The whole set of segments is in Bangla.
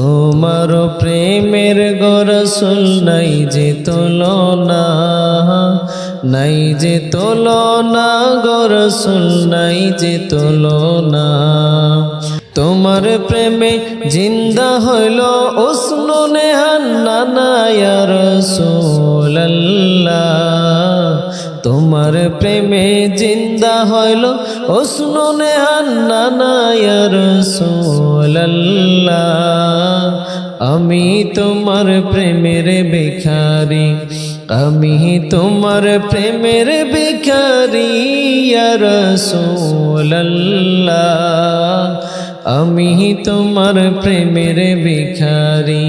তোমার প্রেমের গরসুল নাই যে তুলনা, নাই যে তুলনা, গরসুল নাই যে তুলনা। তোমার প্রেমে জিন্দা হইল উষ্ণ নেহান্নানায়ার তোমার প্রেমে জিন্দা হইল উষ্ণ নেহান্নানায়ার আমি তোমার প্রেমের বেখারি আমি তোমার প্রেমের বেখারি রসোল্লাহ আমি তোমার প্রেমের ভিখারি।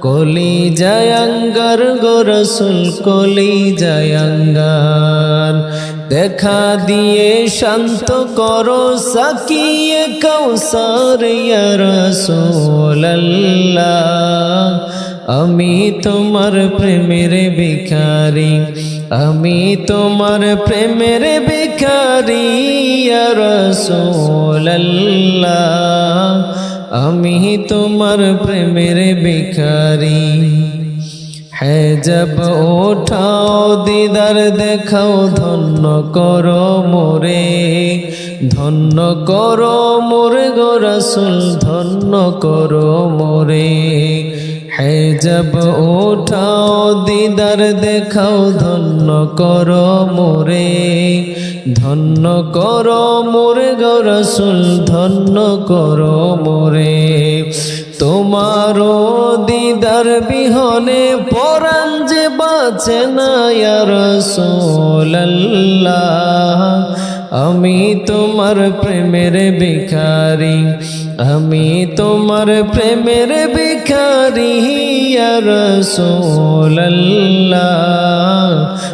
কলি জায়াঙ্গার গোরসুল কলি জায়াঙ্গার দেখা দিয়ে শান্ত করো সাকিয়ে কৌসার রসোল্লাহ আমি তোমার প্রেমের ভিখারি, আমি তোমার প্রেমের ভিখারি রসোল্লাহ আমি তোমার প্রেমের ভিখারি। হ্যাঁ জব ওঠাও, দিদার দেখাও, ধন্য করো মোরে। ধন্য করো মোরে গো রসুল, ধন্য করো মোরে। হ্যাঁ জব ওঠাও, দিদার দেখাও, ধন্য করো মোরে। ধন্য কর মোরে গো রসুল, ধন্য করো মোরে। তোমারও দিদার বিহনে পরাণ যে বাঁচে না আমি তোমার প্রেমের ভিখারি, আমি তোমার প্রেমের ভিখারি রসোল্লাহ